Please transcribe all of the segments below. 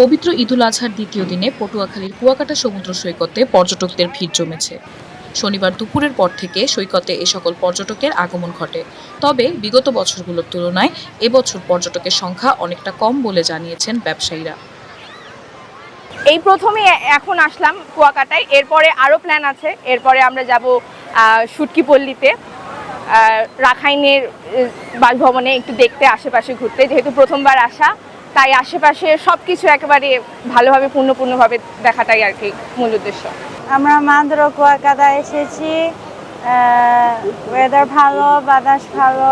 পবিত্র ঈদুল আজহার দ্বিতীয় দিনে পটুয়াখালীর কুয়াকাটা সমুদ্র সৈকতে পর্যটকদের ভিড় জমেছে। শনিবার দুপুরের পর থেকে সৈকতে এ সকল পর্যটকের আগমন ঘটে। তবে বিগত বছরগুলোর তুলনায় এবছর পর্যটকের সংখ্যা অনেকটা কম বলে জানিয়েছেন ব্যবসায়ীরা। এই প্রথমে এখন আসলাম কুয়াকাটায়। এরপরে আরও প্ল্যান আছে। এরপরে আমরা যাব সুটকি পল্লীতে রাখাইনের বাসভবনে একটু দেখতে, আশেপাশে ঘুরতে। যেহেতু প্রথমবার আসা তাই আশেপাশে সব কিছু একেবারে ভালোভাবে পূর্ণপূর্ণভাবে দেখাটাই আর কি মূল উদ্দেশ্য। আমরা মান্দ্র কুয়াকাটা এসেছি। ওয়েদার ভালো বাতাস ভালো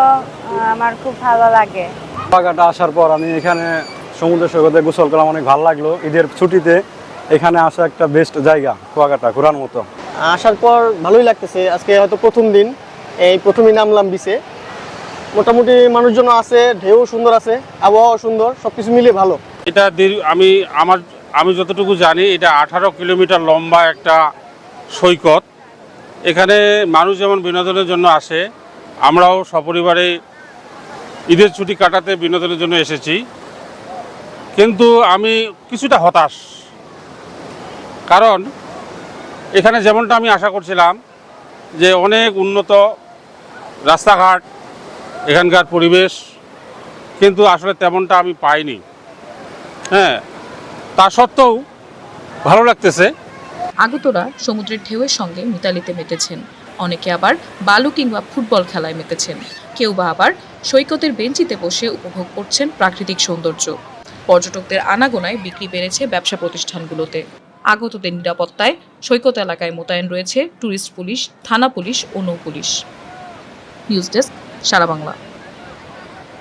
আমার খুব ভালো লাগে। কুয়াকাটা আসার পর আমি এখানে সমুদ্র সৈকতে গোসল করলাম অনেক ভালো লাগল। ঈদের ছুটিতে এখানে আসা একটা বেস্ট জায়গা কুয়াকাটা ঘোরার মতো। আসার পর ভালোই লাগতেছে। আজকে হয়তো প্রথম দিন এই প্রথমই নামলাম বিচে মোটামুটি মানুষজন আছে, ঢেউ সুন্দর আছে আবহাওয়া সুন্দর সব কিছু মিলিয়ে ভালো। এটা আমি আমার আমি যতটুকু জানি, এটা আঠারো কিলোমিটার লম্বা একটা সৈকত। এখানে মানুষ যেমন বিনোদনের জন্য আসে, আমরাও সপরিবারে ঈদের ছুটি কাটাতে বিনোদনের জন্য এসেছি। কিন্তু আমি কিছুটা হতাশ। কারণ এখানে যেমনটা আমি আশা করছিলাম, যে অনেক উন্নত রাস্তাঘাট এখানকার পরিবেশ, কিন্তু আসলে তেমনটা আমি পাইনি। হ্যাঁ তা সত্ত্বেও ভালো লাগতেছে। আগতরা সমুদ্রের ঢেউয়ের সঙ্গে মিতালিতে মেতেছেন। অনেকে আবার বালু কিংবা ফুটবল খেলায় মেতেছেন। কেউ বা আবার সৈকতের বেঞ্চিতে বসে উপভোগ করছেন প্রাকৃতিক সৌন্দর্য। পর্যটকদের আনাগোনায় বিক্রি বেড়েছে ব্যবসা প্রতিষ্ঠানগুলোতে। আগতদের নিরাপত্তায় সৈকত এলাকায় মোতায়েন রয়েছে ট্যুরিস্ট পুলিশ, থানা পুলিশ ও নৌ পুলিশ। নিউজ ডেস্ক সারা বাংলা।